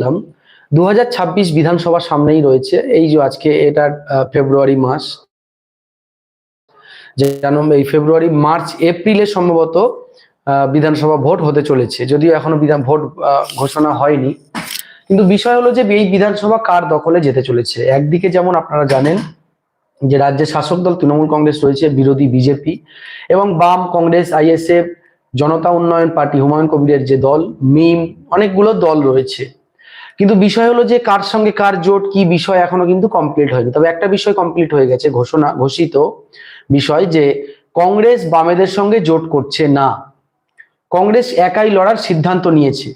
দেখলাম দু বিধানসভা সামনেই রয়েছে। এই যে আজকে এটা ফেব্রুয়ারি মাস। যেন এই ফেব্রুয়ারি, মার্চ, এপ্রিলে সম্ভবত বিধানসভা ভোট হতে চলেছে। যদিও এখনও বিধান, ভোট ঘোষণা হয়নি। কিন্তু বিষয় হলো যে, এই বিধানসভা কার দখলে যেতে চলেছে? একদিকে যেমন আপনারা জানেন যে, রাজ্যের শাসক দল তৃণমূল কংগ্রেস রয়েছে, বিরোধী বিজেপি এবং বাম কংগ্রেস, আইএসএফ, জনতা উন্নয়ন পার্টি, হুমায়ুন কবিরের যে দল, মিম, অনেকগুলো দল রয়েছে। কিন্তু বিষয় হলো যে কার সঙ্গে কার জোট, কি বিষয় এখনও কিন্তু কমপ্লিট হয়নি। তবে একটা বিষয় কমপ্লিট হয়ে গেছে, ঘোষণা, ঘোষিত বিষয় যে কংগ্রেস বামেদের সঙ্গে জোট করছে না। কংগ্রেস একাই লড়ার সিদ্ধান্ত নিয়েছে।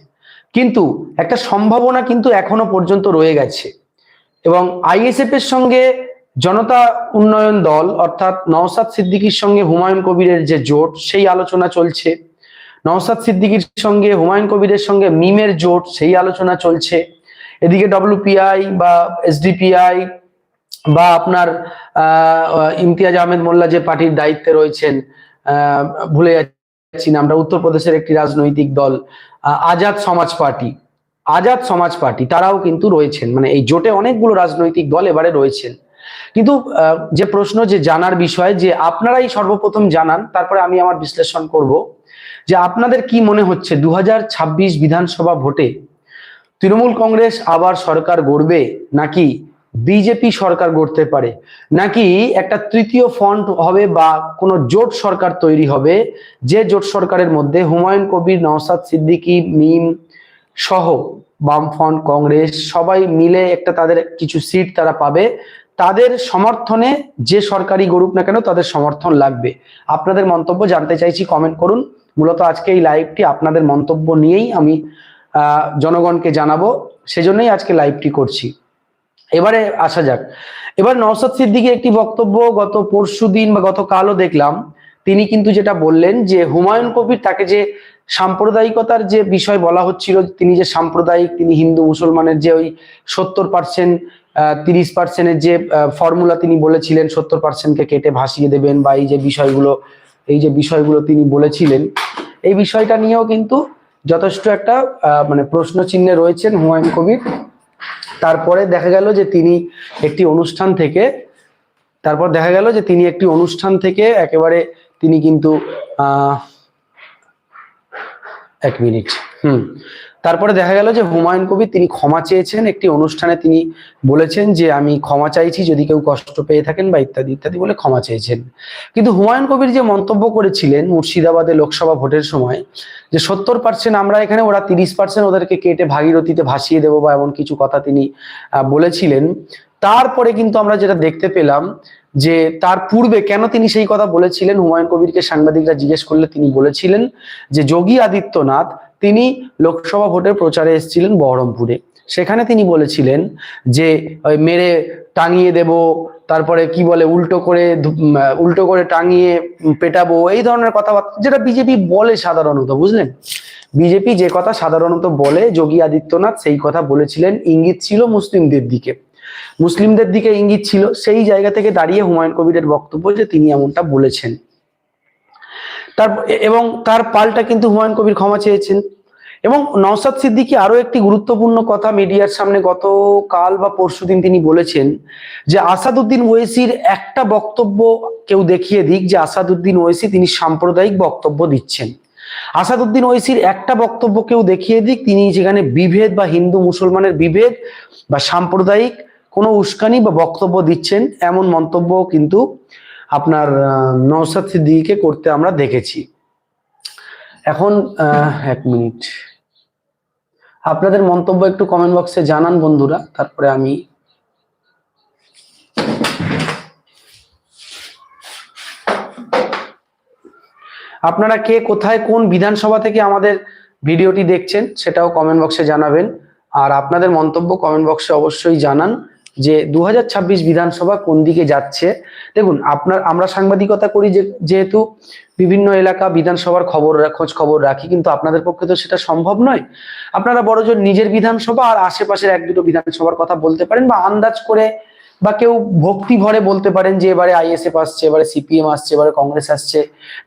কিন্তু একটা সম্ভাবনা কিন্তু এখনও পর্যন্ত রয়ে গেছে। এবং আইএসএফ এর সঙ্গে জনতা উন্নয়ন দল, অর্থাৎ নওসাদ সিদ্দিকির সঙ্গে হুমায়ুন কবিরের যে জোট, সেই আলোচনা চলছে। নওসাদ সিদ্দিকীর সঙ্গে হুমায়ুন কবিরের সঙ্গে মিমের জোট সেই আলোচনা চলছে। এদিকে ডব্লিউপিআই বা এসডিপিআই বা আপনার আহ, ইমতিয়াজ আহমেদ মোল্লা যে পার্টির দায়িত্বে রয়েছেন ভুলে যাচ্ছি নামটা উত্তরপ্রদেশের একটি রাজনৈতিক দল আজাদ সমাজ পার্টি। আজাদ সমাজ পার্টি তারাও কিন্তু রয়েছেন। মানে এই জোটে অনেকগুলো রাজনৈতিক দল এবারে রয়েছেন। কিন্তু যে প্রশ্ন যে জানার বিষয় যে আপনারাই সর্বপ্রথম জানান তারপরে আমি আমার বিশ্লেষণ করব। যে আপনাদের কি মনে হচ্ছে দু হাজার ছাব্বিশ বিধানসভা ভোটে তৃণমূল কংগ্রেস আবার সরকার গড়বে নাকি বিজেপি সরকার গড়তে পারে? নাকি একটা তৃতীয় ফ্রন্ট হবে বা কোনো জোট সরকার তৈরি হবে যে জোট সরকারের মধ্যে হুমায়ুন কবির নওসাদ সিদ্দিকী, মিম সহ বামফ্রন্ট কংগ্রেস সবাই মিলে একটা তাদের কিছু সিট তারা পাবে। তাদের সমর্থনে যে সরকারি গড়ুক না কেন তাদের সমর্থন লাগবে। আপনাদের মন্তব্য জানতে চাইছি কমেন্ট করুন। মূলত আজকে এই লাইভটি আপনাদের মন্তব্য নিয়েই আমি জনগণকে জানাব, সেজন্যই আজকে লাইভটি করছি। এবারে আসা যাক। এবার নওসাদ সিদ্দিকীর একটি বক্তব্য গত পরশু দিন বা গতকালও দেখলাম। তিনি কিন্তু যেটা বললেন যে, হুমায়ুন কবির তাকে যে সাম্প্রদায়িকতার যে বিষয় বলা হচ্ছিল, তিনি যে সাম্প্রদায়িক, তিনি হিন্দু মুসলমানের যে ওই সত্তর পার্সেন্ট তিরিশ পার্সেন্টের যে ফর্মুলা তিনি বলেছিলেন, সত্তর পার্সেন্টকে কেটে ভাসিয়ে দেবেন বা এই যে বিষয়গুলো এই যে বিষয়গুলো তিনি বলেছিলেন, এই বিষয়টা নিয়েও কিন্তু যথেষ্ট একটা মানে প্রশ্ন চিহ্নে রয়েছেন হুমায়ুন কবির। তারপরে দেখা গেল যে তিনি একটি অনুষ্ঠান থেকে, তারপর দেখা গেল যে তিনি একটি অনুষ্ঠান থেকে একেবারে তিনি কিন্তু এক মিনিট, হুম তারপরে দেখা গেল যে হুমায়ুন কবির তিনি ক্ষমা চেয়েছেন, একটি অনুষ্ঠানে তিনি বলেছেন যে, আমি ক্ষমা চাইছি যদি কেউ কষ্ট পেয়ে থাকেন বা ইত্যাদি ইত্যাদি বলে ক্ষমা চেয়েছেন। কিন্তু হুমায়ুন কবির যে মন্তব্য করেছিলেন মুর্শিদাবাদে লোকসভা ভোটের সময়, যে সত্তর পার্সেন্ট আমরা এখানে, ওরা তিরিশ পার্সেন্ট ওদেরকে কেটে ভাগীরথীতে ভাসিয়ে দেবো বা এমন কিছু কথা তিনি বলেছিলেন। তারপরে কিন্তু আমরা যেটা দেখতে পেলাম যে, তার পূর্বে কেন তিনি সেই কথা বলেছিলেন? হুমায়ুন কবিরকে সাংবাদিকরা জিজ্ঞেস করলে তিনি বলেছিলেন যে, যোগী আদিত্যনাথ তিনি লোকসভা ভোটের প্রচারে এসেছিলেন বহরমপুরে। সেখানে তিনি বলেছিলেন যে মেরে টাঙিয়ে দেব, তারপরে কি বলে, উল্টো করে উল্টো করে টাঙিয়ে পেটাবো, এই ধরনের কথাবার্তা, যেটা বিজেপি বলে সাধারণত, বুঝলেন? বিজেপি যে কথা সাধারণত বলে, যোগী আদিত্যনাথ সেই কথা বলেছিলেন, ইঙ্গিত ছিল মুসলিমদের দিকে। মুসলিমদের দিকে ইঙ্গিত ছিল, সেই জায়গা থেকে দাঁড়িয়ে হুমায়ুন কবিরের বক্তব্য যে তিনি এমনটা বলেছেন। তার এবং তার পাল্টা কিন্তু হুমায়ুন কবির ক্ষমা চেয়েছেন। এবং নওসাদ সিদ্দিকী আরও একটি গুরুত্বপূর্ণ কথা মিডিয়ার সামনে গতকাল বা পরশুদিন তিনি বলেছেন যে আসাদুদ্দিন ওয়েসির একটা বক্তব্য কেউ দেখিয়ে দিক যে আসাদুদ্দিন ওয়েসি তিনি সাম্প্রদায়িক বক্তব্য দিচ্ছেন। আসাদুদ্দিন ওয়েসির একটা বক্তব্য কেউ দেখিয়ে দিক, তিনি যেখানে বিভেদ বা হিন্দু মুসলমানের বিভেদ বা সাম্প্রদায়িক কোনো উস্কানি বা বক্তব্য দিচ্ছেন, এমন মন্তব্য কিন্তু আপনার নওসাদ সিদ্দিকীকে করতে আমরা দেখেছি। এখন এক মিনিট। আপনাদের মন্তব্য একটু কমেন্ট বক্সে জানান বন্ধুরা, তারপরে আমি আপনারা কে কোথায় কোন বিধানসভা থেকে আমাদের ভিডিওটি দেখছেন সেটাও কমেন্ট বক্সে জানাবেন, আর আপনাদের মন্তব্য কমেন্ট বক্সে অবশ্যই জানান যে দু হাজার ছাব্বিশ বিধানসভা কোন দিকে যাচ্ছে। দেখুন, আপনার, আমরা সাংবাদিকতা করি যেহেতু বিভিন্ন এলাকা, বিধানসভার খবর, খোঁজ খবর রাখি, কিন্তু আপনাদের পক্ষে তো সেটা সম্ভব নয়। আপনারা বড়জোর নিজের বিধানসভা আর আশেপাশের এক দুটো বিধানসভার কথা বলতে পারেন বা আন্দাজ করে বা কেউ ভক্তি ভরে বলতে পারেন যে এবারে আইএসএফ আসছে, এবারে সিপিএম আসছে, এবারে কংগ্রেস আসছে,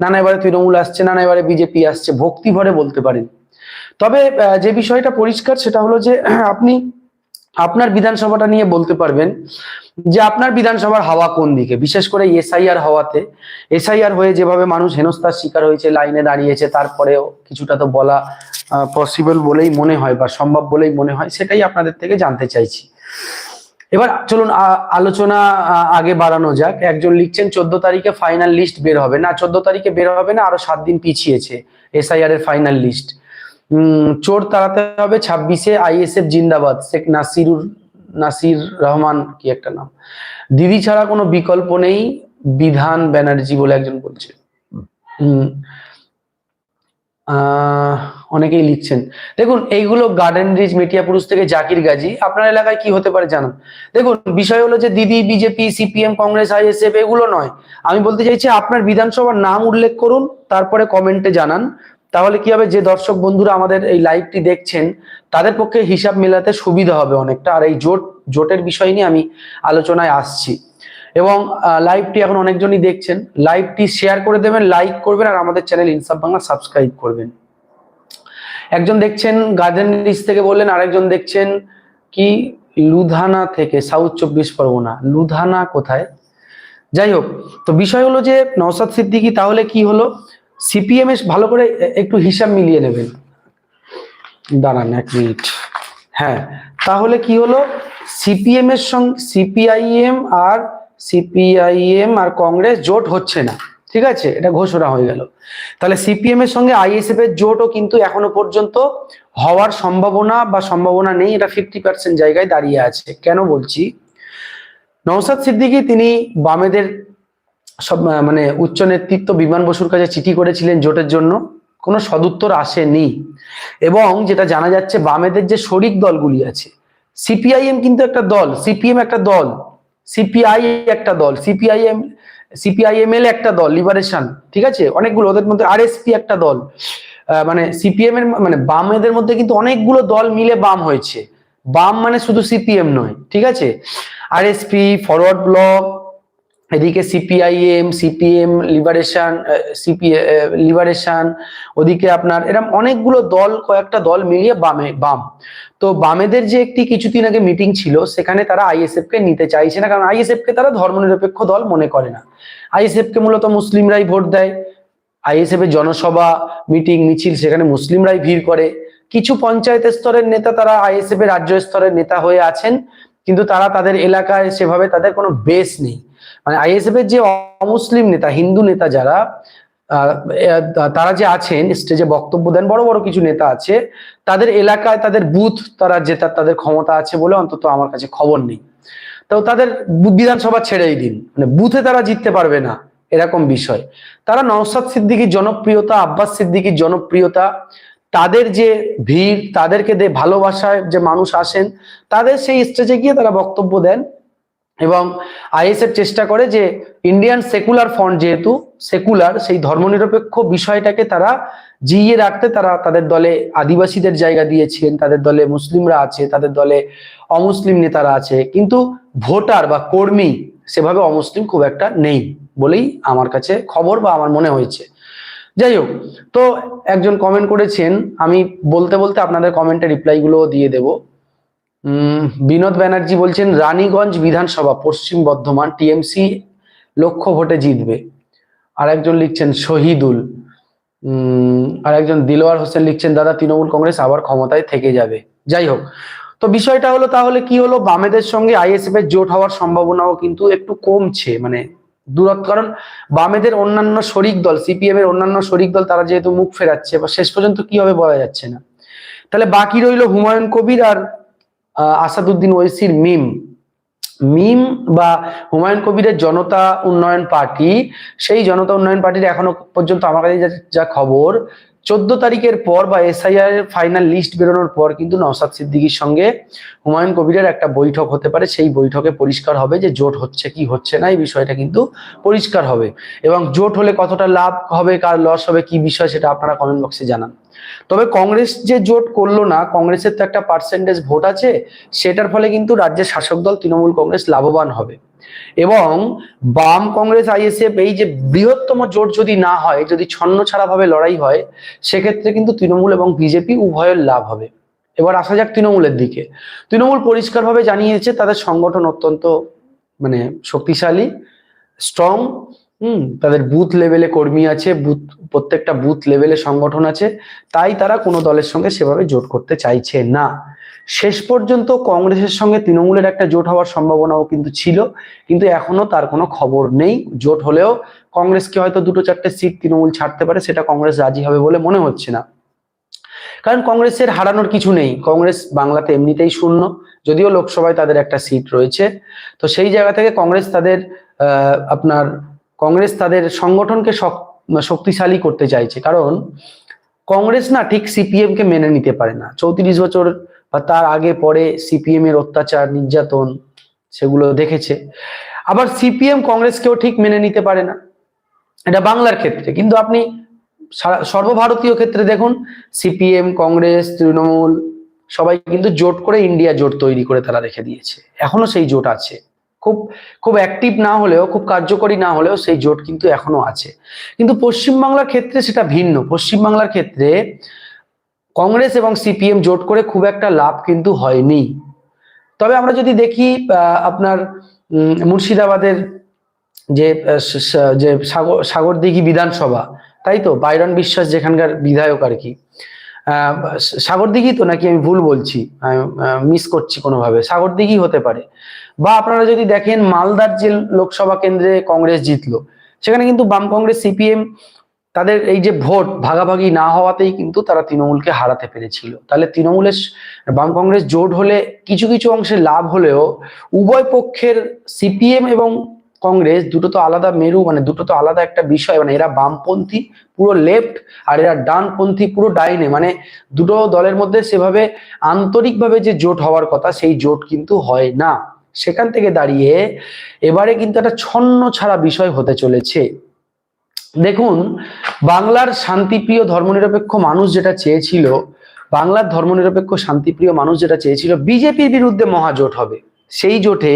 নানা এবারে তৃণমূল আসছে, নানা এবারে বিজেপি আসছে, ভক্তি ভরে বলতে পারেন। তবে যে বিষয়টা পরিষ্কার সেটা হলো যে, আপনি আপনার বিধানসভাটা নিয়ে বলতে পারবেন যে আপনার বিধানসভার হাওয়া কোন দিকে? বিশেষ করে এসআইআর হওয়াতে। এসআইআর হয়ে যেভাবে মানুষ হেনস্থার শিকার হয়েছে, লাইনে দাঁড়িয়েছে, তারপরেও কিছুটা তো বলা পসিবল বলেই মনে হয় বা সম্ভব বলেই মনে হয়, সেটাই আপনাদের থেকে জানতে চাইছি। এবার চলুন আলোচনা আগে বাড়ানো যাক। একজন লিখছেন, চোদ্দ তারিখে ফাইনাল লিস্ট বের হবে। না, চোদ্দ তারিখে বের হবে না, আরও সাত দিন পিছিয়েছে এসআইআর এর ফাইনাল লিস্ট চোর তাড়াতে হবে ছাব্বিশে আইএসএফ জিন্দাবাদ। শেখ নাসিরুর নাসির রহমান কি একটা নাম। দিদি ছাড়া কোনো বিকল্প নেই, বিধান ব্যানার্জি বলে একজন বলছে। অনেকেই লিখছেন। দেখুন, এইগুলো গার্ডেন রিচ মেটিয়াপুরুষ থেকে জাকির গাজী আপনার এলাকায় কি হতে পারে জানান। দেখুন, বিষয় হলো যে দিদি, বিজেপি, সিপিএম, কংগ্রেস, আইএসএফ, এগুলো নয়। আমি বলতে চাইছি আপনার বিধানসভার নাম উল্লেখ করুন, তারপরে কমেন্টে জানান। তাহলে কি হবে? যে দর্শক বন্ধুরা আমাদের এই লাইভটি দেখছেন, তাদের পক্ষে হিসাব মেলাতে সুবিধা হবে অনেকটা। আর এই জোট, জোটের বিষয় নিয়ে আমি আলোচনায় আসছি। এবং লাইভটি এখন অনেকজনই দেখছেন। লাইভটি শেয়ার করে দেবেন লাইক করবেন, আর আমাদের চ্যানেল ইনসাফ বাংলা সাবস্ক্রাইব করবেন। একজন দেখছেন গার্ডেন থেকে বললেন, আরেকজন দেখছেন কি? লুধানা থেকে সাউথ চব্বিশ পরগনা। লুধানা কোথায়? যাই হোক, তো বিষয় হলো যে নওসাদ সিদ্দিকি, তাহলে কি হলো? সিপিএম এর ভালো করে একটু হিসাব মিলিয়ে নেবেন। দাঁড়ান এক মিনিট। হ্যাঁ তাহলে কি হলো? সিপিএম এর সঙ্গে, সিপিআইএম আর সিপিআইএম আর কংগ্রেস জোট হচ্ছে না। ঠিক আছে? এটা ঘোষণা হয়ে গেল। তাহলে সিপিএম এর সঙ্গে আইএসএফ এর জোটও কিন্তু এখনও পর্যন্ত হওয়ার সম্ভাবনা বা সম্ভাবনা নেই। এটা ফিফটি পার্সেন্ট জায়গায় দাঁড়িয়ে আছে। কেন বলছি? নওসাদ সিদ্দিকী, তিনি বামেদের সব মানে উচ্চ নেতৃত্ব বিমান বসুর কাছে চিঠি করেছিলেন জোটের জন্য। কোনো সদুত্তর আসেনি। এবং যেটা জানা যাচ্ছে, বামেদের যে শরিক দলগুলি আছে, সিপিআইএম কিন্তু একটা দল, সিপিএম একটা দল, সিপিআই একটা দল, সিপিআইএম, সিপিআইএমএল একটা দল লিবারেশন ঠিক আছে? অনেকগুলো, ওদের মধ্যে আরএসপি একটা দল। মানে সিপিএম এর মানে বামেদের মধ্যে কিন্তু অনেকগুলো দল মিলে বাম হয়েছে। বাম মানে শুধু সিপিএম নয়, ঠিক আছে? আর আরএসপি ফরওয়ার্ড ব্লক এদিকে CPIM CPM Liberation CP Liberation ওদিকে আপনার এরকম অনেকগুলো দল, কয়েকটা দল মিলিয়ে বামে, বাম। তো বামেদের যে একটি কিছুদিন আগে মিটিং ছিল, সেখানে তারা আইএসএফ কে নিতে চাইছে না, কারণ আইএসএফ কে তারা ধর্মনিরপেক্ষ দল মনে করে না। আইএসএফ কে মূলত মুসলিমরাই ভোট দেয়। আইএসএফ এর জনসভা মিটিং মিছিল, সেখানে মুসলিমরাই ভিড় করে। কিছু পঞ্চায়েত স্তরের নেতা তারা আইএসএফ এর রাজ্য স্তরের নেতা হয়ে আছেন, কিন্তু তারা তাদের এলাকায় সেভাবে তাদের কোনো বেস নেই। মানে আইএসএফ এর যে অমুসলিম নেতা, হিন্দু নেতা যারা তারা যে আছেন, স্টেজে বক্তব্য দেন, বড় বড় কিছু নেতা আছে, তাদের এলাকায় তাদের বুথ, তারা জেতার, তাদের ক্ষমতা আছে বলে অন্তত আমার কাছে খবর নেই। তো তাদের বিধানসভা ছেড়েই দিন। মানে বুথে তারা জিততে পারবে না, এরকম বিষয়। তারা নওসাদ সিদ্দিকীর জনপ্রিয়তা, আব্বাস সিদ্দিকীর জনপ্রিয়তা, তাদের যে ভিড়, তাদেরকে দে, ভালোবাসায় যে মানুষ আসেন, তাদের সেই স্টেজে গিয়ে তারা বক্তব্য দেন। এবং আইএসএফ চেষ্টা করে যে ইন্ডিয়ান সেকুলার ফ্রন্ট যেহেতু সেকুলার সেই ধর্মনিরপেক্ষ বিষয়টাকে তারা জিইয়ে রাখতে তারা তাদের দলে আদিবাসীদের জায়গা দিয়েছেন, তাদের দলে মুসলিমরা আছে, তাদের দলে অমুসলিম নেতারা আছে। কিন্তু ভোটার বা কর্মী সেভাবে অমুসলিম খুব একটা নেই বলেই আমার কাছে খবর বা আমার মনে হয়েছে। যাই হোক, তো একজন কমেন্ট করেছেন, আমি বলতে বলতে আপনাদের কমেন্টে রিপ্লাই গুলো দিয়ে দেব। বিনোদ ব্যানার্জি বলছেন, রানীগঞ্জ বিধানসভা পশ্চিম বর্ধমান টিএমসি লক্ষ ভোটে জিতবে। আর একজন লিখছেন, শহীদুল। আর একজন দিলওয়ার হোসেন লিখছেন, দাদা, তৃণমূল কংগ্রেস আবার ক্ষমতায় থেকে যাবে। যাই হোক, তো বিষয়টা হলো তাহলে কি হলো? বামেদের সঙ্গে আইএসএফ এর জোট হওয়ার সম্ভাবনাও কিন্তু একটু কমছে মানে দূরত্ব। কারণ বামেদের অন্যান্য শরিক দল, সিপিএম এর অন্যান্য শরিক দল, তারা যেহেতু মুখ ফেরাচ্ছে বা শেষ পর্যন্ত কি হবে বলা যাচ্ছে না। তাহলে বাকি রইল হুমায়ুন কবির আর আসাদুদ্দিন ওয়েসির মিম। মিম বা হুমায়ুন কবিরের জনতা উন্নয়ন পার্টি, সেই জনতা উন্নয়ন পার্টির এখনও পর্যন্ত আমার কাছে যা- খবর, চোদ্দ তারিখের পর বা এসআইআর এর ফাইনাল লিস্ট বেরোনোর পর কিন্তু নওসাদ সিদ্দিকীর সঙ্গে হুমায়ুন কবিরের একটা বৈঠক হতে পারে। সেই বৈঠকে পরিষ্কার হবে যে জোট হচ্ছে কি হচ্ছে না, এই বিষয়টা কিন্তু পরিষ্কার হবে। এবং জোট হলে কতটা লাভ হবে, কার লস হবে, কি বিষয় সেটা আপনারা কমেন্ট বক্সে জানান। তবে কংগ্রেস যে জোট করল না, কংগ্রেসের তো একটা পার্সেন্টেজ ভোট আছে, সেটার ফলে কিন্তু রাজ্যের শাসক দল তৃণমূল কংগ্রেস লাভবান হবে। এবং বাম কংগ্রেস আইএসএফ এই যে বৃহত্তম জোট যদি না হয়, যদি ছন্ন ছাড়া ভাবে লড়াই হয়, সেক্ষেত্রে কিন্তু তৃণমূল এবং বিজেপি উভয়ের লাভ হবে। এবার আসা যাক তৃণমূলের দিকে। তৃণমূল পরিষ্কারভাবে জানিয়েছে, তাদের সংগঠন অত্যন্ত মানে শক্তিশালী স্ট্রং হুম। তাদের বুথ লেভেলে কর্মী আছে, বুথ, প্রত্যেকটা বুথ লেভেলে সংগঠন আছে। তাই তারা কোনো দলের সঙ্গে সেভাবে জোট করতে চাইছে না। শেষ পর্যন্ত কংগ্রেসের সঙ্গে তৃণমূলের একটা জোট হওয়ার সম্ভাবনাও কিন্তু ছিল, কিন্তু এখনও তার কোনো খবর নেই। জোট হলেও কংগ্রেসকে হয়তো দুটো চারটে সিট তৃণমূল ছাড়তে পারে, সেটা কংগ্রেস রাজি হবে বলে মনে হচ্ছে না। কারণ কংগ্রেসের হারানোর কিছু নেই। কংগ্রেস বাংলাতে এমনিতেই শূন্য, যদিও লোকসভায় তাদের একটা সিট রয়েছে। তো সেই জায়গা থেকে কংগ্রেস তাদের আপনার কংগ্রেস তাদের সংগঠনকে শক- শক্তিশালী করতে চাইছে। কারণ কংগ্রেস না ঠিক সিপিএম কে মেনে নিতে পারে না। চৌত্রিশ বছর বা তার আগে পরে সিপিএম এর অত্যাচার, নির্যাতন সেগুলো দেখেছে। আবার সিপিএম কংগ্রেসকেও ঠিক মেনে নিতে পারে না। এটা বাংলার ক্ষেত্রে। কিন্তু আপনি সারা- সর্বভারতীয় ক্ষেত্রে দেখুন সিপিএম কংগ্রেস, তৃণমূল সবাই কিন্তু জোট করে ইন্ডিয়া জোট তৈরি করে তারা রেখে দিয়েছে। এখনও সেই জোট আছে। খুব খুব অ্যাক্টিভ না হলেও, খুব কার্যকরী না হলেও সেই জোট কিন্তু এখনও আছে। কিন্তু পশ্চিমবাংলার ক্ষেত্রে সেটা ভিন্ন। পশ্চিমবাংলার ক্ষেত্রে কংগ্রেস এবং সিপিএম জোট করে খুব একটা লাভ কিন্তু হয়নি। তবে আমরা যদি দেখি আপনার মুর্শিদাবাদের যে যে সাগর, সাগরদিঘি বিধানসভা, তাই তো? বাইরন বিশ্বাস যেখানকার বিধায়ক আর কি। সাগরদিঘি তো নাকি আমি ভুল বলছি মিস করছি কোনোভাবে। সাগরদিঘি হতে পারে। বা আপনারা যদি দেখেন মালদার যে লোকসভা কেন্দ্রে কংগ্রেস জিতলো, সেখানে কিন্তু বাম কংগ্রেস, সিপিএম তাদের এই যে ভোট ভাগাভাগি না হওয়াতেই কিন্তু তারা তৃণমূলকে হারাতে পেরেছিল। তাহলে তৃণমূলের বাম কংগ্রেস জোট হলে কিছু কিছু অংশে লাভ হলেও উভয় পক্ষের সিপিএম এবং কংগ্রেস দুটো তো আলাদা মেরু মানে দুটো তো আলাদা একটা বিষয়। মানে এরা বামপন্থী, পুরো লেফট, আর এরা ডানপন্থী, পুরো ডাইনে। মানে দুটো দলের মধ্যে সেভাবে আন্তরিকভাবে যে জোট হওয়ার কথা, সেই জোট কিন্তু হয় না। সেখান থেকে দাঁড়িয়ে এবারে কিন্তু একটা ছন্ন ছাড়া বিষয় হতে চলেছে। দেখুন, বাংলার শান্তিপ্রিয় ধর্মনিরপেক্ষ মানুষ যেটা চেয়েছিল, বাংলার ধর্মনিরপেক্ষ শান্তিপ্রিয় মানুষ যেটা চেয়েছিল, বিজেপির বিরুদ্ধে মহাজোট হবে। সেই জোটে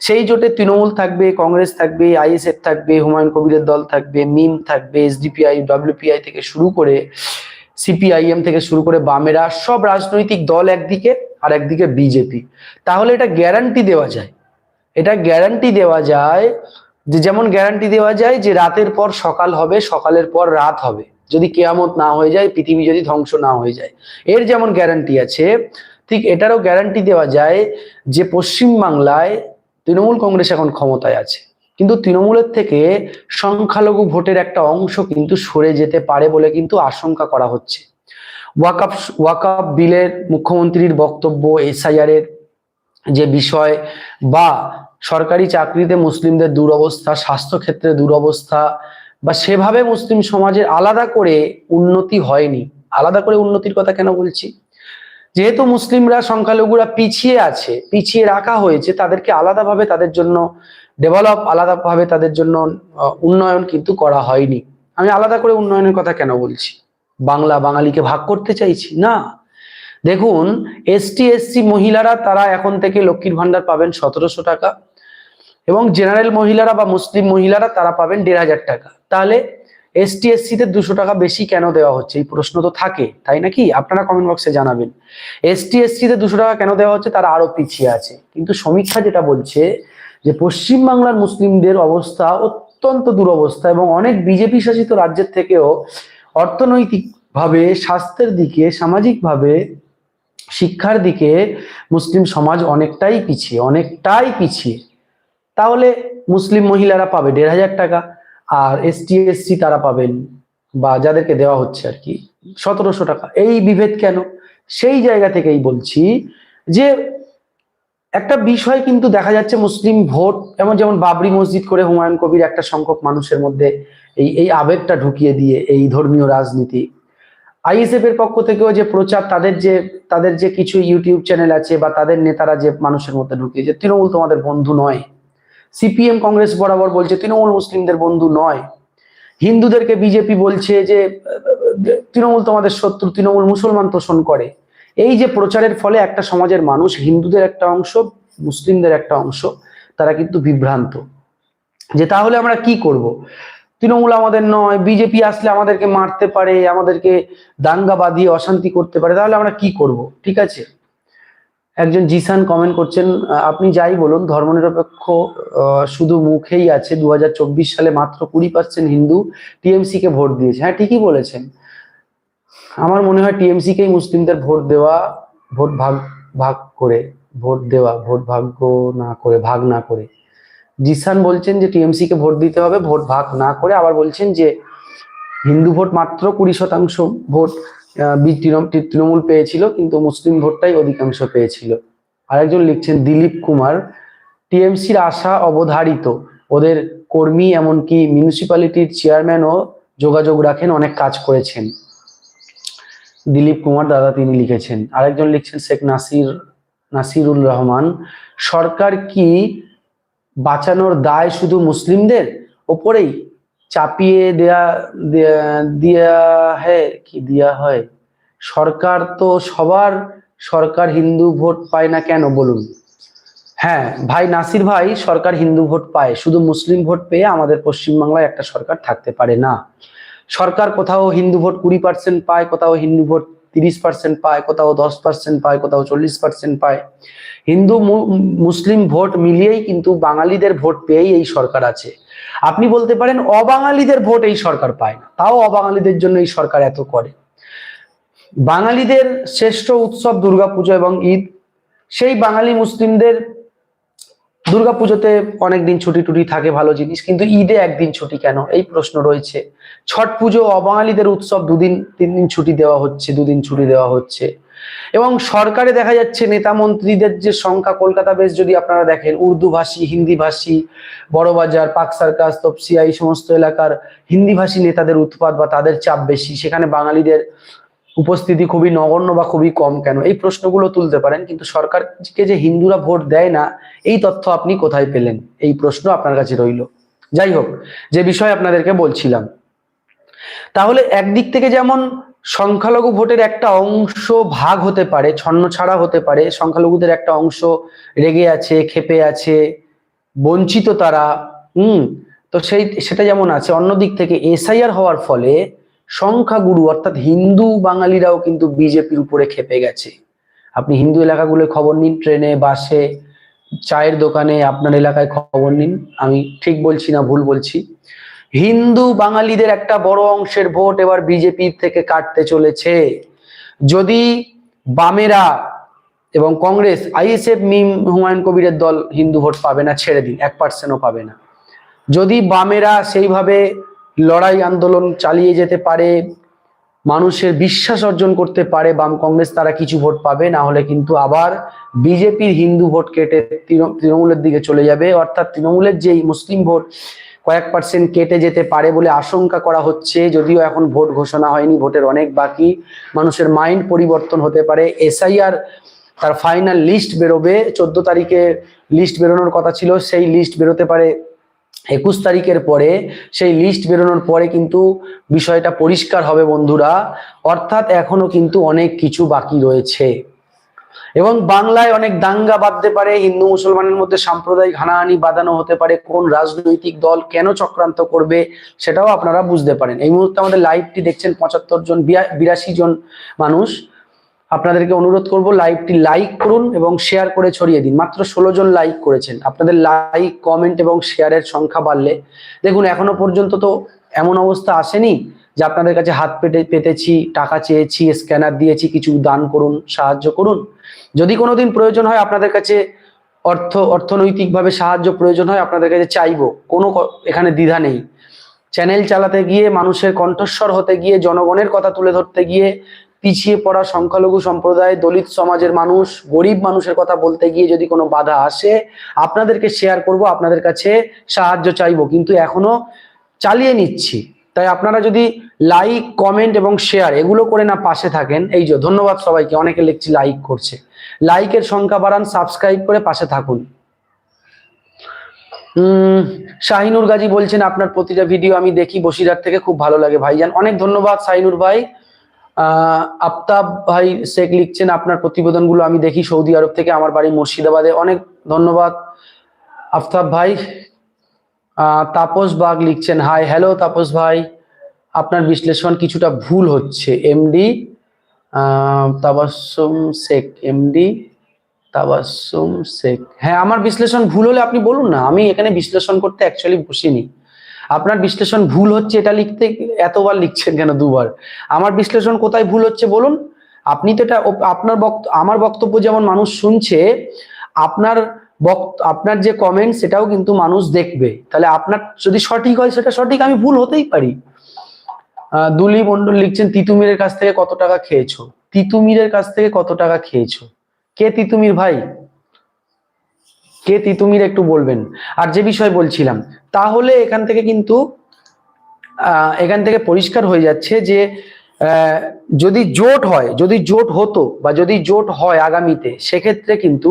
সেই জোটে তৃণমূল থাকবে, কংগ্রেস থাকবে, আইএসএফ থাকবে, হুমায়ুন কবিরের দল থাকবে, মিম থাকবে, এসডিপিআই, ডব্লিউপিআই থেকে শুরু করে সিপিআইএম থেকে শুরু করে বামেরা, সব রাজনৈতিক দল একদিকে আর একদিকে বিজেপি। তাহলে এটা গ্যারান্টি দেওয়া যায়। এটা গ্যারান্টি দেওয়া যায় যে, যেমন গ্যারান্টি দেওয়া যায় যে, রাতের পর সকাল হবে, সকালের পর রাত হবে। যদি কেয়ামত না হয়ে যায়, পৃথিবী যদি ধ্বংস না হয়ে যায়। এর যেমন গ্যারান্টি আছে, ঠিক এটারও গ্যারান্টি দেওয়া যায় যে পশ্চিম বাংলায় তৃণমূল কংগ্রেস এখন ক্ষমতায় আছে। কিন্তু তৃণমূলের থেকে সংখ্যালঘু ভোটের একটা অংশ কিন্তু সরে যেতে পারে বলে কিন্তু আশঙ্কা করা হচ্ছে। ওয়াকাপ ওয়াকাপ বিলের মুখ্যমন্ত্রীর বক্তব্য এসআইআর এর যে বিষয় বা সরকারি চাকরিতে মুসলিমদের দুরবস্থা, স্বাস্থ্যক্ষেত্রে দুরবস্থা বা সেভাবে মুসলিম সমাজের আলাদা করে উন্নতি হয়নি। আলাদা করে উন্নতির কথা কেন বলছি? যেহেতু মুসলিমরা সংখ্যালঘুরা পিছিয়ে আছে, পিছিয়ে রাখা হয়েছে, তাদেরকে আলাদাভাবে তাদের জন্য ডেভেলপ আলাদাভাবে তাদের জন্য উন্নয়ন কিন্তু করা হয়নি। আমি আলাদা করে উন্নয়নের কথা কেন বলছি? বাংলা বাঙালিকে ভাগ করতে চাইছি? না। দেখুন, এসটি, এসসি মহিলারা, তারা এখন থেকে লক্ষ্মীর ভান্ডার পাবেন সতেরোশো টাকা এবং জেনারেল মহিলারা বা মুসলিম মহিলারা, তারা পাবেন দেড় হাজার টাকা। তাহলে এসটি এসসি তে দুশো টাকা বেশি কেন দেওয়া হচ্ছে? এই প্রশ্ন তো থাকে, তাই নাকি? আপনারা কমেন্ট বক্সে জানাবেন। এসটি এসসি তে দুশো টাকা কেন দেওয়া হচ্ছে? তারা আরও পিছিয়ে আছে। কিন্তু সমীক্ষা যেটা বলছে যে পশ্চিম বাংলার মুসলিমদের অবস্থা অত্যন্ত দুরবস্থা এবং অনেক বিজেপি শাসিত রাজ্যের থেকেও অর্থনৈতিকভাবে স্বাস্থ্যের দিকে, সামাজিকভাবে শিক্ষার দিকে মুসলিম সমাজ অনেকটাই পিছিয়ে অনেকটাই পিছিয়ে। তাহলে মুসলিম মহিলারা পাবে দেড় হাজার টাকা আর এসটি, এসসি তারা পাবেন বা যাদেরকে দেওয়া হচ্ছে আর কি, সতেরোশো টাকা। এই বিভেদ কেন? সেই জায়গা থেকেই বলছি যে একটা বিষয় কিন্তু দেখা যাচ্ছে মুসলিম ভোট এমন যেমন বাবরি মসজিদ করে হুমায়ুন কবির একটা সংখ্যক মানুষের মধ্যে এই এই আবেগটা ঢুকিয়ে দিয়ে এই ধর্মীয় রাজনীতি। আইএসএফ এর পক্ষ থেকেও যে প্রচার, তাদের যে তাদের যে কিছু ইউটিউব চ্যানেল আছে বা তাদের নেতারা যে মানুষের মধ্যে ঢুকিয়ে যে তৃণমূল তোমাদের বন্ধু নয়। সিপিএম কংগ্রেস বরাবর বলছে তৃণমূল মুসলিমদের বন্ধু নয়। হিন্দুদেরকে বিজেপি বলছে যে তৃণমূল তোমাদের শত্রু, তৃণমূল মুসলমান তোষণ করে। এই যে প্রচারের ফলে একটা সমাজের মানুষ, হিন্দুদের একটা অংশ, মুসলিমদের একটা অংশ, তারা কিন্তু বিভ্রান্ত। যে তাহলে আমরা কি করব? তৃণমূল আমাদের নয়, বিজেপি আসলে আমাদেরকে মারতে পারে, আমাদেরকে দাঙ্গা বাঁধিয়ে অশান্তি করতে পারে, তাহলে আমরা কি করব? ঠিক আছে? একজন জিসান কমেন্ট করছেন, আপনি যাই বলুন, ধর্মনিরপেক্ষ শুধু মুখেই আছে, দু হাজার চব্বিশ সালে মাত্র কুড়ি পার্সেন্ট হিন্দু টিএমসি কে ভোট দিয়েছে। হ্যাঁ ঠিকই বলেছেন। আমার মনে হয় টিএমসি কেই মুসলিমদের ভোট দেওয়া, ভোট ভাগ ভাগ করে, ভোট দেওয়া, ভোট ভাগ্য না করে, ভাগ না করে। জিসান বলছেন যে টিএমসি কে ভোট দিতে হবে, ভোট ভাগ না করে। আবার বলছেন যে হিন্দু ভোট মাত্র কুড়ি শতাংশ ভোট তৃণমূল পেয়েছিল, কিন্তু মুসলিম ভোটটাই অধিকাংশ পেয়েছিল। আরেকজন লিখছেন, দিলীপ কুমার, টিএমসির আশা অবধারিত। ওদের কর্মী, এমনকি মিউনিসিপ্যালিটির চেয়ারম্যানও যোগাযোগ রাখেন, অনেক কাজ করেছেন। দিলীপ কুমার দাদা তিনি লিখেছেন। আরেকজন লিখছেন শেখ নাসির, নাসিরুল রহমান। সরকার কি বাঁচানোর দায় শুধু মুসলিমদের? ওপরেই চাপিয়ে দেয়া, দেয়া- হ্যাঁ কি দিয়া হয়? সরকার তো সবার, সরকার হিন্দু ভোট পায় না কেন বলুন? হ্যাঁ ভাই নাসির ভাই সরকার হিন্দু ভোট পায়। শুধু মুসলিম ভোট পেয়ে আমাদের পশ্চিমবাংলায় একটা সরকার থাকতে পারে না। সরকার কোথাও হিন্দু ভোট কুড়ি পার্সেন্ট পায়, কোথাও হিন্দু ভোট তিরিশ পার্সেন্ট পায়, কোথাও দশ পার্সেন্ট পায়, কোথাও চল্লিশ পার্সেন্ট পায়। হিন্দু মুসলিম ভোট মিলিয়েই কিন্তু বাঙালিদের ভোট পেয়েই এই সরকার আছে। আপনি বলতে পারেন অবাঙালিদের ভোট এই সরকার পায় না, তাও অবাঙালিদের জন্য এই সরকার এত করে। বাঙালিদের শ্রেষ্ঠ উৎসব দুর্গাপুজো এবং ঈদ, সেই বাঙালি মুসলিমদের দুর্গাপুজোতে অনেক দিন ছুটি টুটি থাকে ভালো জিনিস, কিন্তু ঈদে একদিন ছুটি কেন? এই প্রশ্ন রয়েছে। ছট পুজো অবাঙালিদের উৎসব দুদিন তিন দিন ছুটি দেওয়া হচ্ছে, দুদিন ছুটি দেওয়া হচ্ছে। এবং সরকারে দেখা যাচ্ছে নেতা মন্ত্রীদের যে সংখ্যা, কলকাতা বেশ যদি আপনারা দেখেন উর্দু ভাষী হিন্দি ভাষী বড়বাজার, পাক সার্কাস তপসিয়া এই সমস্ত এলাকার হিন্দি ভাষী নেতাদের উৎপাদ বা তাদের চাপ বেশি। সেখানে বাঙালিদের উপস্থিতি খুবই নগণ্য বা খুবই কম কেন? এই প্রশ্নগুলো তুলতে পারেন, কিন্তু সরকারকে যে হিন্দুরা ভোট দেয় না, এই তথ্য আপনি কোথায় পেলেন? এই প্রশ্ন আপনার কাছে রইল। যাই হোক, যে বিষয় আপনাদেরকে বলছিলাম, তাহলে একদিক থেকে যেমন সংখ্যালঘু ভোটের একটা অংশ ভাগ হতে পারে ছন্ন ছাড়া হতে পারে, সংখ্যালঘুদের একটা অংশ রেগে আছে, ক্ষেপে আছে, বঞ্চিত তারা, হুম, তো সেই, সেটা যেমন আছে, অন্যদিক থেকে এসআইআর হওয়ার ফলে সংখ্যাগুরু, অর্থাৎ হিন্দু বাঙালিরাও কিন্তু বিজেপির উপরে খেপে গেছে। আপনি হিন্দু এলাকাগুলোয় খবর নিন, ট্রেনে, বাসে, চায়ের দোকানে আপনার এলাকায় খবর নিন। আমি ঠিক বলছি না, ভুল বলছি। হিন্দু বাঙালিদের একটা বড় অংশের ভোট এবার বিজেপির থেকে কাটতে চলেছে। যদি বামেরা এবং কংগ্রেস, আইএসএফ, মিম, হুমায়ুন কবিরের দল হিন্দু ভোট পাবে না, ছেড়ে দিন, এক পার্সেন্টও পাবে না। যদি বামেরা সেইভাবে লড়াই আন্দোলন চালিয়ে যেতে পারে, মানুষের বিশ্বাস অর্জন করতে পারে, বাম কংগ্রেস তারা কিছু ভোট পাবে, না হলে কিন্তু আবার বিজেপির হিন্দু ভোট কেটে তৃণমূলের দিকে চলে যাবে। অর্থাৎ তৃণমূলের যেই মুসলিম ভোট কয়েক পার্সেন্ট কেটে যেতে পারে বলে আশঙ্কা করা হচ্ছে, যদিও এখন ভোট ঘোষণা হয়নি, ভোটের অনেক বাকি। মানুষের মাইন্ড পরিবর্তন হতে পারে। এসআইআর তার ফাইনাল লিস্ট বেরোবে। চোদ্দ তারিখে লিস্ট বেরোনোর কথা ছিল, সেই লিস্ট বেরোতে পারে একুশ তারিখের পরে সেই লিস্ট বেরোনোর পরে কিন্তু বিষয়টা পরিষ্কার হবে বন্ধুরা। অর্থাৎ এখনও কিন্তু অনেক কিছু বাকি রয়েছে। এবং বাংলায় অনেক দাঙ্গা বাঁধতে পারে, হিন্দু মুসলমানের মধ্যে সাম্প্রদায়িক হানাহানি বাঁধানো হতে পারে, কোন রাজনৈতিক দল কেন চক্রান্ত করবে সেটাও আপনারা বুঝতে পারেন। এই মুহূর্তে আমাদের লাইভটি দেখছেন পঁচাত্তর জন, বিরাশি জন মানুষ। আপনাদেরকে অনুরোধ করব লাইভটি লাইক করুন এবং শেয়ার করে ছড়িয়ে দিন। মাত্র ষোলো জন লাইক করেছেন। আপনাদের লাইক, কমেন্ট এবং শেয়ারের সংখ্যা বাড়লে, দেখুন, এখনও পর্যন্ত তো এমন অবস্থা আসেনি যে আপনাদের কাছে হাত পেটে, পেতেছি, টাকা চেয়েছি, স্ক্যানার দিয়েছি, কিছু দান করুন, সাহায্য করুন। যদি কোনোদিন প্রয়োজন হয় আপনাদের কাছে অর্থ, অর্থনৈতিকভাবে সাহায্য প্রয়োজন হয়, আপনাদের কাছে চাইব। কোনো এখানে দ্বিধা নেই। চ্যানেল চালাতে গিয়ে, মানুষের কণ্ঠস্বর হতে গিয়ে, জনগণের কথা তুলে ধরতে গিয়ে পিছিয়ে পড়া সংখ্যালঘু সম্প্রদায়, দলিত সমাজের মানুষ, গরিব মানুষের কথা বলতে গিয়ে যদি কোনো বাধা আসে, আপনাদেরকে শেয়ার করব, আপনাদের কাছে সাহায্য চাইব। কিন্তু এখনও চালিয়ে নিচ্ছি। তাই আপনারা যদি লাইক কমেন্ট এবং শেয়ার এগুলো করে না পাশে থাকেন, এই যে ধন্যবাদ সবাইকে, অনেকে লিখছি লাইক করছে। লাইকের সংখ্যা বাড়ান সাবস্ক্রাইব করে পাশে থাকুন। উম, শাহিনুর গাজী বলছেন, আপনার প্রতিটা ভিডিও আমি দেখি বসিরহাট থেকে, খুব ভালো লাগে ভাইজান। অনেক ধন্যবাদ শাহিনুর ভাই। আফতাব ভাই শেখ লিখছেন, আপনার প্রতিবেদনগুলো আমি দেখি সৌদি আরব থেকে আমার বাড়ি মুর্শিদাবাদে। অনেক ধন্যবাদ আফতাব ভাই। তাপস বাগ লিখছেন, হাই, হ্যালো তাপস ভাই। আপনার বিশ্লেষণ কিছুটা ভুল হচ্ছে। MD Tabassum Sheikh, MD Tabassum Sheikh. হ্যাঁ আমার বিশ্লেষণ ভুল হলে আপনি বলুন না। আমি এখানে বিশ্লেষণ করতে অ্যাকচুয়ালি বসিনি। আপনার বিশ্লেষণ ভুল হচ্ছে এটা লিখতে এতবার লিখছেন কেন দুবার? আমার বিশ্লেষণ কোথায় ভুল হচ্ছে বলুন? আপনি তো এটা আপনার বক্ত আমার বক্তব্য যেমন মানুষ শুনছে, আপনার আপনার যে কমেন্ট সেটাও কিন্তু মানুষ দেখবে। তাহলে আপনার যদি সঠিক হয় সেটা সঠিক, আমি ভুল হতেই পারি। দুলি মন্ডল লিখছেন তিতুমিরের কাছ থেকে কত টাকা খেয়েছো? তিতুমিরের কাছ থেকে কত টাকা খেয়েছো? কে তিতুমির ভাই? কে তিতুমির একটু বলবেন? আর যে বিষয় বলছিলাম, তাহলে এখান থেকে কিন্তু এখান থেকে পরিষ্কার হয়ে যাচ্ছে যে যদি জোট হয়, যদি জোট হতো বা যদি জোট হয় আগামীতে, সেক্ষেত্রে কিন্তু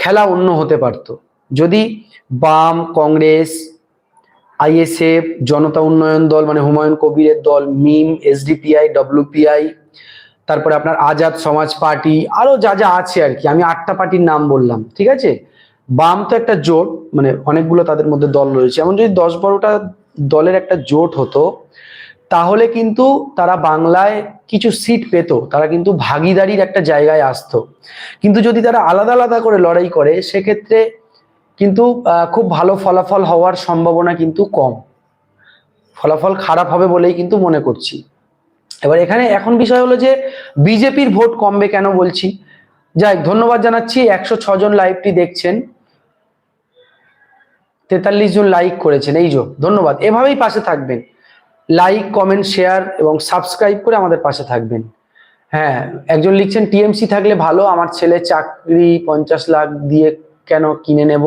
খেলা অন্য হতে পারতো। যদি বাম, কংগ্রেস, আইএসএফ, জনতা উন্নয়ন দল মানে হুমায়ুন কবিরের দল, মিম, এসডিপিআই, ডব্লিউপিআই তারপরে আপনার আজাদ সমাজ পার্টি, আরও যা যা আছে আর কি। আমি আটটা পার্টির নাম বললাম, ঠিক আছে? বাম তো একটা জোট মানে অনেকগুলো তাদের মধ্যে দল রয়েছে। এমন যদি দশ বারোটা দলের একটা জোট হতো, তাহলে কিন্তু তারা বাংলায় কিছু সিট পেত। তারা কিন্তু ভাগিদারির একটা জায়গায় আসতো। কিন্তু যদি তারা আলাদা আলাদা করে লড়াই করে, সেক্ষেত্রে কিন্তু খুব ভালো ফলাফল হওয়ার সম্ভাবনা কিন্তু কম। ফলাফল খারাপ হবে বলেই কিন্তু মনে করছি। এবার এখানে এখন বিষয় হলো যে বিজেপির ভোট কমবে কেন বলছি। যাই ধন্যবাদ জানাচ্ছি, একশো জন লাইভটি দেখছেন। তেতাল্লিশ জন লাইক করেছেন, এই যে, ধন্যবাদ। এভাবেই পাশে থাকবেন। লাইক, কমেন্ট, শেয়ার এবং সাবস্ক্রাইব করে আমাদের পাশে থাকবেন। হ্যাঁ একজন লিখছেন, টিএমসি থাকলে ভালো, আমার ছেলে চাকরি পঞ্চাশ লাখ দিয়ে কেন কিনে নেব?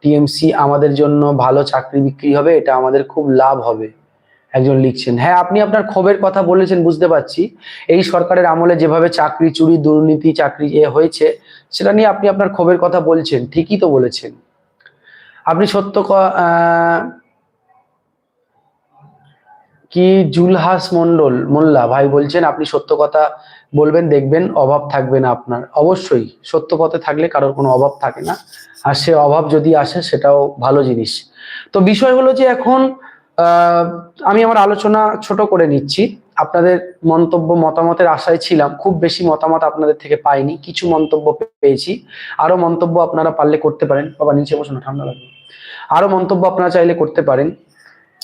টিএমসি আমাদের জন্য ভালো চাকরি বিক্রি হবে, এটা আমাদের খুব লাভ হবে। একজন লিখছেন হ্যাঁ আপনি আপনার ক্ষোভের কথা বলেছেন, বুঝতে পারছি। এই সরকারের আমলে যেভাবে চাকরি চুরি, দুর্নীতি, চাকরি এ হয়েছে, সেটা নিয়ে আপনি আপনার ক্ষোভের কথা বলছেন, ঠিকই তো বলেছেন। আপনি সত্য ক- জুলহাস মন্ডল মোল্লা, ভাই বলছেন, আপনি সত্য কথা বলবেন, দেখবেন অভাব থাকবে না আপনার। অবশ্যই, সত্য পথে থাকলে কারোর কোনো অভাব থাকে না। আর সে অভাব যদি আসে, সেটাও ভালো জিনিস। তো বিষয় হলো যে এখন আমি আমার আলোচনা ছোট করে নিচ্ছি। আপনাদের মন্তব্য, মতামতের আশায় ছিলাম। খুব বেশি মতামত আপনাদের থেকে পাইনি। কিছু মন্তব্য পেয়েছি। আরও মন্তব্য আপনারা পারলে করতে পারেন। বাবা, নিচে বসে ঠান্ডা লাগবে। আরও মন্তব্য আপনারা চাইলে করতে পারেন।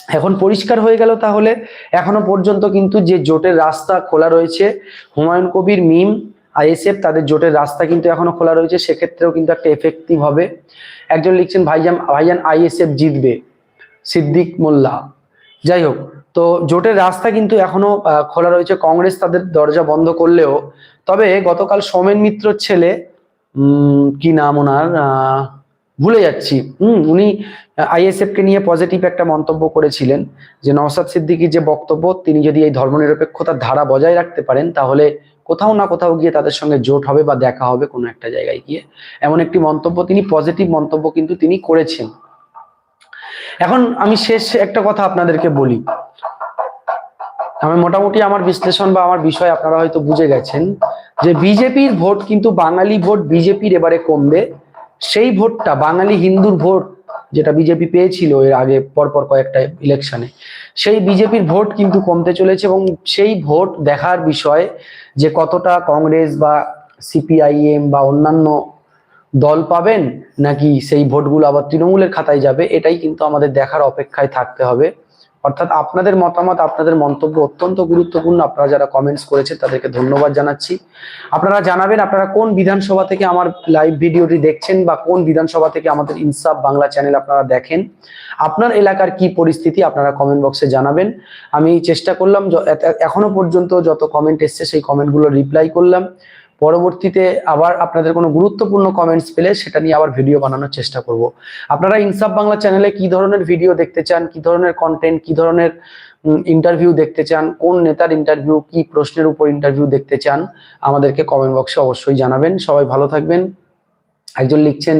এখন পরিষ্কার হয়ে গেল তাহলে। এখনও পর্যন্ত কিন্তু যে জোটের রাস্তা খোলা রয়েছে, হুমায়ুন কবির মিম, আইএসএফ, তাদের জোটের রাস্তা কিন্তু এখনও খোলা রয়েছে। সেক্ষেত্রেও কিন্তু একটা এফেক্টিভ হবে। একজন লিখছেন, ভাইজান ভাইজান আইএসএফ জিতবে। সিদ্দিক মোল্লা। যাই হোক, তো জোটের রাস্তা কিন্তু এখনও খোলা রয়েছে। কংগ্রেস তাদের দরজা বন্ধ করলেও। তবে গতকাল সোমেন মিত্রর ছেলে কি নাম ওনার? ভুলে যাচ্ছি। হম, উনি আইএসএফ কে নিয়ে পজিটিভ একটা মন্তব্য করেছিলেন যে নওসাদ সিদ্দিকীর যে বক্তব্য, তিনি যদি এই ধর্মনিরপেক্ষতার ধারা বজায় রাখতে পারেন, তাহলে কোথাও না কোথাও গিয়ে তাদের সঙ্গে জোট হবে বা দেখা হবে কোনো একটা জায়গায় গিয়ে। এমন একটি মন্তব্য, তিনি পজিটিভ মন্তব্য কিন্তু তিনি করেছেন। এখন আমি শেষ একটা কথা আপনাদেরকে বলি। আমি মোটামুটি আমার বিশ্লেষণ বা আমার বিষয় আপনারা হয়তো বুঝে গেছেন যে বিজেপির ভোট কিন্তু বাঙালি ভোট বিজেপির এবারে কমবে। সেই ভোটটা, বাঙালি হিন্দুর ভোট যেটা বিজেপি পেয়েছিল এর আগে পরপর কয়েকটা ইলেকশনে সেই বিজেপির ভোট কিন্তু কমতে চলেছে এবং সেই ভোট দেখার বিষয় যে কতটা কংগ্রেস বা সিপিআইএম বা অন্যান্য দল পাবেন নাকি সেই ভোটগুলো আবার তৃণমূলের খাতায় যাবে, এটাই কিন্তু আমাদের দেখার অপেক্ষায় থাকতে হবে। অর্থাৎ আপনাদের মতামত, আপনাদের মন্তব্য অত্যন্ত গুরুত্বপূর্ণ। আপনারা যারা কমেন্টস করেছেন, তাদেরকে ধন্যবাদ জানাচ্ছি। আপনারা জানাবেন আপনারা কোন বিধানসভা থেকে আমার লাইভ ভিডিওটি দেখছেন বা কোন বিধানসভা থেকে আমাদের ইনসাফ বাংলা চ্যানেল আপনারা দেখেন। আপনার এলাকার কি পরিস্থিতি, আপনারা কমেন্ট বক্সে জানাবেন। আমি চেষ্টা করলাম এখনও পর্যন্ত যত কমেন্ট এসছে, সেই কমেন্টগুলো রিপ্লাই করলাম। পরবর্তীতে আবার আপনাদের কোনো গুরুত্বপূর্ণ কমেন্টস পেলে সেটা নিয়ে আবার ভিডিও বানানোর চেষ্টা করব। আপনারা ইনসাফ বাংলা চ্যানেলে কি ধরনের ভিডিও দেখতে চান, কি ধরনের কন্টেন্ট কি ধরনের ইন্টারভিউ দেখতে চান, কোন নেতার ইন্টারভিউ কি প্রশ্নের উপর ইন্টারভিউ দেখতে চান, আমাদেরকে কমেন্ট বক্সে অবশ্যই জানাবেন। সবাই ভালো থাকবেন। একজন লিখছেন,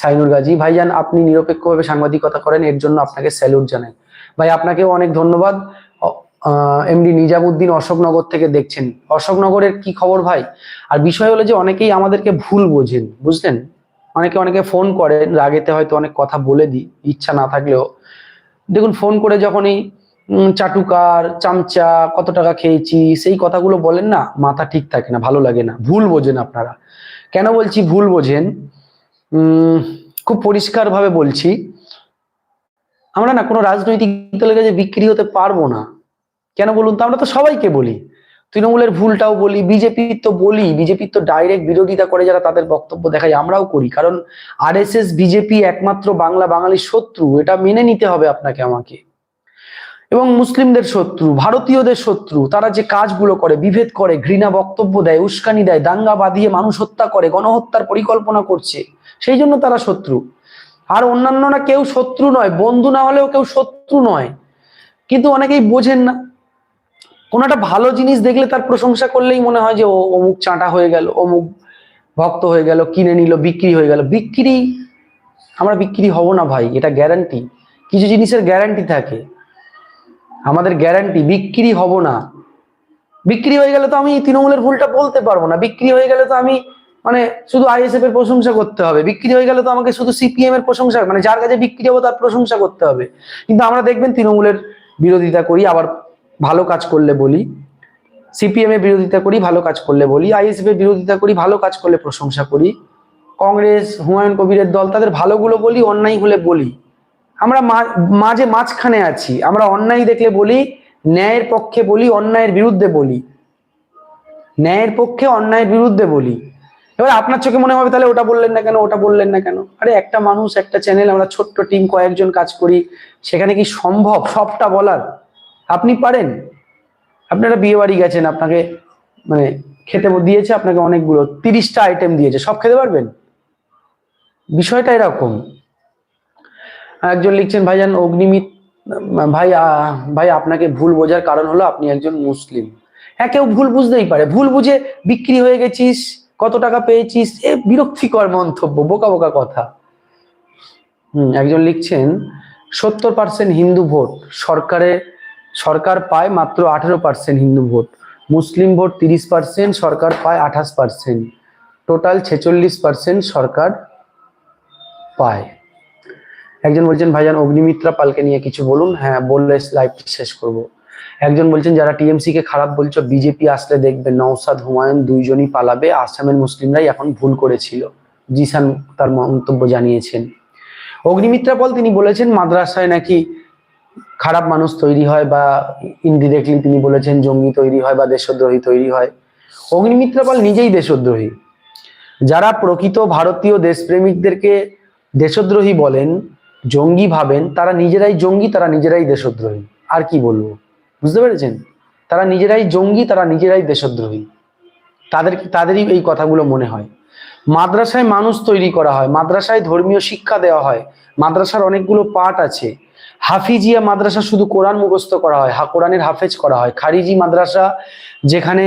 সাইনুর গাজী, ভাইজান, আপনি নিরপেক্ষভাবে সাংবাদিকতা করেন, এর জন্য আপনাকে স্যালুট জানাই। ভাই, আপনাকেও অনেক ধন্যবাদ। এমডি নিজামুদ্দিন অশোকনগর থেকে দেখছেন। অশোকনগরের কি খবর ভাই? আর বিষয় হলো যে অনেকেই আমাদেরকে ভুল বোঝেন, বুঝলেন? অনেকে অনেকে ফোন করেন, রাগেতে হয়তো অনেক কথা বলে দিই, ইচ্ছা না থাকলেও। দেখুন, ফোন করে যখনই চাটুকার, চামচা, কত টাকা খেয়েছি, সেই কথাগুলো বলেন না, মাথা ঠিক থাকে না, ভালো লাগে না। ভুল বোঝেন আপনারা। কেন বলছি ভুল বোঝেন? খুব পরিষ্কার ভাবে বলছি, আমরা না কোনো রাজনৈতিক দলের কাছে বিক্রি হতে পারব না। কেন বলুন তো? আমরা তো সবাইকে বলি। তৃণমূলের ভুলটাও বলি বিজেপির তো বলি বিজেপির তো ডাইরেক্ট বিরোধিতা করে যারা তাদের বক্তব্য দেখায়, আমরাও করি। কারণ আরএসএস বিজেপি একমাত্র বাংলা বাঙালির শত্রু, এটা মেনে নিতে হবে আপনাকে, আমাকে। এবং মুসলিমদের শত্রু, ভারতীয়দের শত্রু, তারা যে কাজগুলো করে, বিভেদ করে, ঘৃণা বক্তব্য দেয়, উস্কানি দেয়, দাঙ্গা বাঁধিয়ে মানুষ হত্যা করে, গণহত্যার পরিকল্পনা করছে, সেই জন্য তারা শত্রু। আর অন্যান্যরা কেউ শত্রু নয়, বন্ধু না হলেও কেউ শত্রু নয়। কিন্তু অনেকেই বোঝেন না। কোনো একটা ভালো জিনিস দেখলে তার প্রশংসা করলেই মনে হয় যে ও অমুক চাঁটা হয়ে গেল অমুক ভক্ত হয়ে গেল, কিনে নিল, বিক্রি হয়ে গেল। বিক্রি, আমরা বিক্রি হব না ভাই, এটা গ্যারান্টি কিছু জিনিসের গ্যারান্টি থাকে। আমাদের গ্যারান্টি বিক্রি হব না। বিক্রি হয়ে গেলে তো আমি তৃণমূলের ভুলটা বলতে পারব না। বিক্রি হয়ে গেলে তো আমি মানে শুধু আইএসএফ এর প্রশংসা করতে হবে। বিক্রি হয়ে গেলে তো আমাকে শুধু সিপিএম এর প্রশংসা মানে যার কাছে বিক্রি হব তার প্রশংসা করতে হবে। কিন্তু আমরা দেখবেন তৃণমূলের বিরোধিতা করি, আবার ভালো কাজ করলে বলি সিপিএম এর বিরোধিতা করি, ভালো কাজ করলে বলি আইএসএফ এর বিরোধিতা করি, ভালো কাজ করলে প্রশংসা করি, কংগ্রেস, হুমায়ুন কবিরের দল, তাদের ভালোগুলো বলি, অন্যায় হলে বলি। আমরা মাঝে মাঝখানে আছি, আমরা অন্যায় দেখলে বলি, ন্যায়ের পক্ষে বলি, অন্যায়ের বিরুদ্ধে বলি। ন্যায়ের পক্ষে, অন্যায়ের বিরুদ্ধে বলি। এবার আপনার চোখে মনে হবে, তাহলে ওটা বললেন না কেন, ওটা বললেন না কেন? আরে একটা মানুষ, একটা চ্যানেল আমরা ছোট্ট টিম কয়েকজন কাজ করি, সেখানে কি সম্ভব? সবটা বলার। আপনি পারেন। আপনারা বিয়ে বাড়ি গেছেন, আপনাকে মানে খেতে দিয়েছে আপনাকে অনেকগুলো, তিরিশটা আইটেম দিয়েছে, সব খেতে পারবেন? বিষয়টা এরকম। একজন লিখছেন, ভাইজান, অগ্নিমিত, ভাই ভাই, আপনাকে ভুল বোঝার কারণ হলো আপনি একজন মুসলিম। হ্যাঁ কেউ ভুল বুঝতেই পারে। ভুল বুঝে বিক্রি হয়ে গেছিস, কত টাকা পেয়েছিস, এ বিরক্তিকর মন্তব্য, বোকা বোকা কথা। হুম, একজন লিখছেন, সত্তর পার্সেন্ট হিন্দু ভোট সরকারে সরকার পায় মাত্র আঠেরো percent Hindu vote. Muslim vote তিরিশ পার্সেন্ট সরকার পায় আঠাশ পার্সেন্ট টোটাল ছেচল্লিশ পার্সেন্ট সরকার পায়। একজন বলছেন, ভাইজান, অগ্নিমিত্রা পালকে নিয়ে কিছু বলুন। হ্যাঁ বললে লাইভটি শেষ করব। একজন বলছেন, যারা টিএমসি কে খারাপ বলছো বিজেপি আসলে দেখবে, নওসাদ হুমায়ুন দুইজনই পালাবে। আসামের মুসলিমরাই এখন ভুল করেছিল। জিসান তার মন্তব্য জানিয়েছেন। অগ্নিমিত্রা পাল তিনি বলেছেন, মাদ্রাসায় নাকি খারাপ মানুষ তৈরি হয় বা ইনডিরেক্টলি তিনি বলেছেন জঙ্গি তৈরি হয় বা দেশদ্রোহী তৈরি হয়। অগ্নিমিত্রা পাল নিজেই দেশদ্রোহী। যারা প্রকৃত ভারতীয় দেশপ্রেমিকদেরকে দেশদ্রোহী বলেন, জঙ্গি ভাবেন, তারা নিজেরাই জঙ্গি, তারা নিজেরাই দেশদ্রোহী। আর কি বলব? বুঝতে পেরেছেন? তারা নিজেরাই জঙ্গি, তারা নিজেরাই দেশদ্রোহী। তাদের তাদেরই এই কথাগুলো মনে হয়। মাদ্রাসায় মানুষ তৈরি করা হয়, মাদ্রাসায় ধর্মীয় শিক্ষা দেওয়া হয়, মাদ্রাসার অনেকগুলো পাঠ আছে। হাফিজিয়া মাদ্রাসা শুধু কোরআন মুখস্থ করা হয়, হা, কোরআনের হাফেজ করা হয়। খারিজি মাদ্রাসা যেখানে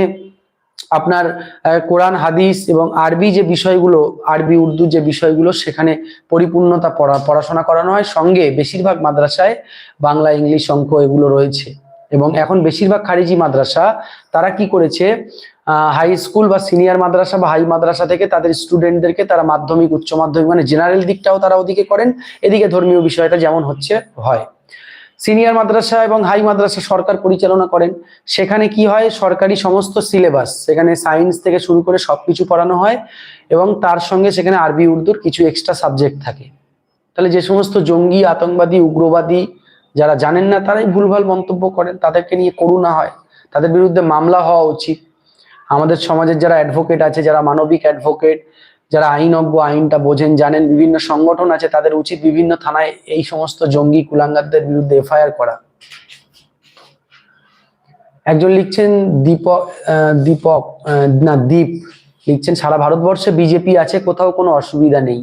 আপনার কোরআন, হাদিস এবং আরবি যে বিষয়গুলো, আরবি, উর্দু যে বিষয়গুলো, সেখানে পরিপূর্ণতা পড়া, পড়াশোনা করানো হয়। সঙ্গে বেশিরভাগ মাদ্রাসায় বাংলা, ইংলিশ অঙ্ক এগুলো রয়েছে। এবং এখন বেশিরভাগ খারিজি মাদ্রাসা, তারা কি করেছে হাই স্কুল বা সিনিয়র মাদ্রাসা বা হাই মাদ্রাসা থেকে তাদের স্টুডেন্টদেরকে তারা মাধ্যমিক, উচ্চ মাধ্যমিক মানে জেনারেল দিকটাও তারা ওদিকে করেন। এদিকে ধর্মীয় বিষয়টা যেমন হচ্ছে, হয়। সিনিয়র মাদ্রাসা এবং হাই মাদ্রাসা সরকার পরিচালনা করেন। সেখানে কি হয়? সরকারি সমস্ত সিলেবাস সেখানে সায়েন্স থেকে শুরু করে সবকিছু পড়ানো হয় এবং তার সঙ্গে সেখানে আরবি, উর্দুর কিছু এক্সট্রা সাবজেক্ট থাকে। তাহলে যে সমস্ত জঙ্গি, আতঙ্কবাদী, উগ্রবাদী যারা জানেন না, তারাই ভুলভাল মন্তব্য করেন। তাদেরকে নিয়ে করুণা হয়। তাদের বিরুদ্ধে মামলা হওয়া উচিত। আমাদের সমাজের যারা অ্যাডভোকেট আছে, যারা মানবিক অ্যাডভোকেট যারা আইনজ্ঞ, আইনটা বোঝেন, জানেন, বিভিন্ন সংগঠন আছে, তাদের উচিত বিভিন্ন থানায় এই সমস্ত জঙ্গি কুলাঙ্গারদের বিরুদ্ধে এফআইআর করা। একজন লিখছেন দীপক দীপক না, দীপ, লিখছেন, সারা ভারতবর্ষে বিজেপি আছে, কোথাও কোনো অসুবিধা নেই।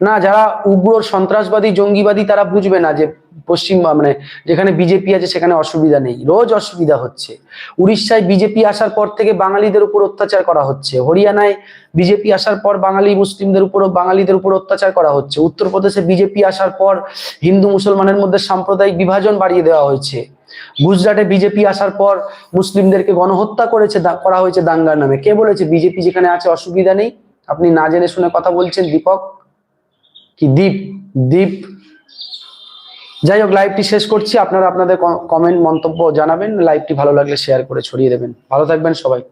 না, যারা উগ্র, সন্ত্রাসবাদী, জঙ্গিবাদী, তারা বুঝবে না যে পশ্চিম মানে যেখানে বিজেপি আছে সেখানে অসুবিধা নেই। রোজ অসুবিধা হচ্ছে। উড়িষ্যায় বিজেপি আসার পর থেকে বাঙালিদের উপর অত্যাচার করা হচ্ছে। হরিয়ানায় বিজেপি আসার পর বাঙালি মুসলিমদের উপর, বাঙালিদের উপর অত্যাচার করা হচ্ছে। উত্তরপ্রদেশে বিজেপি আসার পর হিন্দু মুসলমানের মধ্যে সাম্প্রদায়িক বিভাজন বাড়িয়ে দেওয়া হয়েছে। গুজরাটে বিজেপি আসার পর মুসলিমদেরকে গণহত্যা করেছে করা হয়েছে দাঙ্গার নামে। কে বলেছে? বিজেপি যেখানে আছে, অসুবিধা নেই। আপনি না জেনে শুনে কথা বলছেন, দীপক। কি দীপ দীপ। যাই হোক লাইভটি শেষ করছি। আপনারা আপনাদের কমেন্ট মন্তব্য জানাবেন। লাইভটি ভালো লাগলে শেয়ার করে ছড়িয়ে দেবেন। ভালো থাকবেন সবাই।